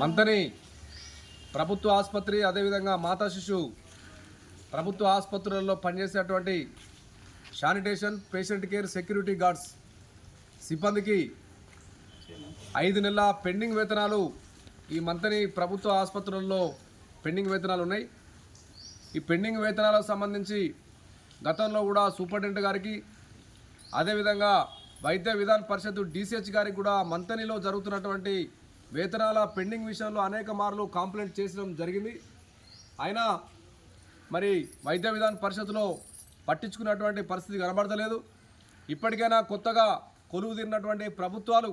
మంతని ప్రభుత్వ ఆసుపత్రి అదేవిధంగా మాతా శిశు ప్రభుత్వ ఆసుపత్రులలో పనిచేసేటువంటి sanitation patient care security guards సిబ్బందికి ఐదు నెలల పెండింగ్ వేతనాలు ఈ మంతని ప్రభుత్వ ఆసుపత్రుల్లో పెండింగ్ వేతనాలు ఉన్నాయి. ఈ పెండింగ్ వేతనాలకు సంబంధించి గతంలో కూడా సూపరింటెండెంట్ గారికి అదేవిధంగా వైద్య విధాన పరిషత్ డిసిహెచ్ గారికి కూడా మంతనిలో జరుగుతున్నటువంటి వేతనాల పెండింగ్ విషయంలో అనేక మార్లు కాంప్లైంట్ చేసడం జరిగింది. అయినా మరి వైద్య విధాన పరిషత్లో పట్టించుకున్నటువంటి పరిస్థితి కనబడతలేదు. ఇప్పటికైనా కొత్తగా కొలువు తీరినటువంటి ప్రభుత్వాలు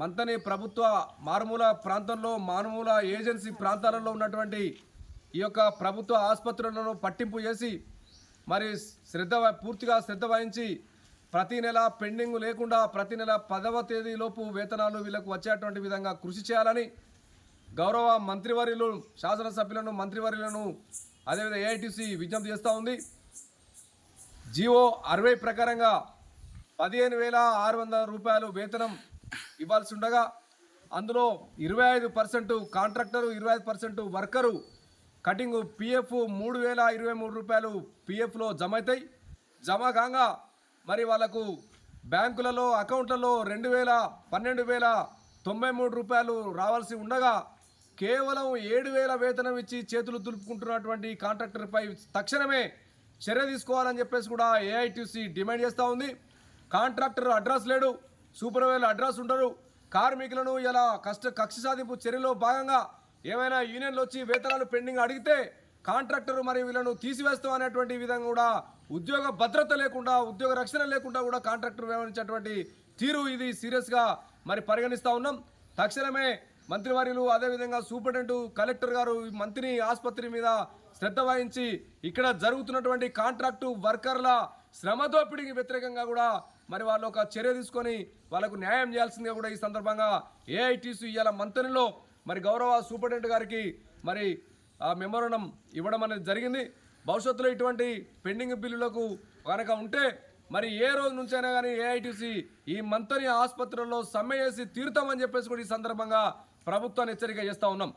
మంతని ప్రభుత్వ మారుమూల ప్రాంతంలో మారుమూల ఏజెన్సీ ప్రాంతాలలో ఉన్నటువంటి ఈ యొక్క ప్రభుత్వ ఆసుపత్రులను పట్టింపు చేసి మరి శ్రద్ధ పూర్తిగా శ్రద్ధ వహించి ప్రతి నెల పెండింగ్ లేకుండా ప్రతి నెల పదవ తేదీలోపు వేతనాలు వీళ్ళకు వచ్చేటువంటి విధంగా కృషి చేయాలని గౌరవ మంత్రివర్యులు శాసనసభ్యులను మంత్రివర్యులను అదేవిధంగా ఏఐటీసీ విజ్ఞప్తి చేస్తూ ఉంది. జియో అరవై ప్రకారంగా పదిహేను వేల ఆరు వందల రూపాయలు వేతనం ఇవ్వాల్సి ఉండగా అందులో ఇరవై ఐదు పర్సెంట్ కాంట్రాక్టరు ఇరవై ఐదు పర్సెంట్ వర్కరు కటింగ్ పిఎఫ్ మూడు వేల ఇరవై మూడు రూపాయలు పిఎఫ్లో జమ అవుతాయి. జమ కాగా మరి వాళ్ళకు బ్యాంకులలో అకౌంట్లలో రెండు వేల పన్నెండు వేల తొంభై మూడు రూపాయలు రావాల్సి ఉండగా కేవలం ఏడు వేల వేతనం ఇచ్చి చేతులు దులుపుకుంటున్నటువంటి కాంట్రాక్టర్పై తక్షణమే చర్య తీసుకోవాలని చెప్పేసి కూడా ఏఐటీసీ డిమాండ్ చేస్తూ ఉంది. కాంట్రాక్టర్ అడ్రస్ లేడు సూపర్వైజర్ అడ్రస్ ఉండరు కార్మికులను ఇలా కష్ట కక్ష సాధింపు చర్యలో భాగంగా ఏమైనా యూనియన్లు వచ్చి వేతనాలు పెండింగ్ అడిగితే కాంట్రాక్టర్ మరి వీళ్ళను తీసివేస్తాం అనేటువంటి విధంగా కూడా ఉద్యోగ భద్రత లేకుండా ఉద్యోగ రక్షణ లేకుండా కూడా కాంట్రాక్టర్ వ్యవహరించేటువంటి తీరు ఇది సీరియస్గా మరి పరిగణిస్తూ ఉన్నాం. తక్షణమే మంత్రివర్యులు అదేవిధంగా సూపరింటెండెంట్ కలెక్టర్ గారు మంత్రిని మంత్రి ఆసుపత్రి మీద శ్రద్ధ వహించి ఇక్కడ జరుగుతున్నటువంటి కాంట్రాక్టు వర్కర్ల శ్రమ దోపిడీకి వ్యతిరేకంగా కూడా మరి వాళ్ళు ఒక చర్య తీసుకొని వాళ్ళకు న్యాయం చేయాల్సిందిగా కూడా ఈ సందర్భంగా ఏఐటీసీ ఇవాళ మంత్రిలో మరి గౌరవ సూపరింటెండెంట్ గారికి మరి మెమోరండం ఇవ్వడం అనేది జరిగింది. భవిష్యత్తులో ఇటువంటి పెండింగ్ బిల్లులకు కనుక ఉంటే మరి ఏ రోజు నుంచైనా కానీ ఏఐటీసీ ఈ మంత్రి ఆసుపత్రుల్లో సమ్మె చేసి తీరుతామని చెప్పేసి కూడా ఈ సందర్భంగా ప్రభుత్వాన్ని హెచ్చరిక చేస్తూ ఉన్నాం.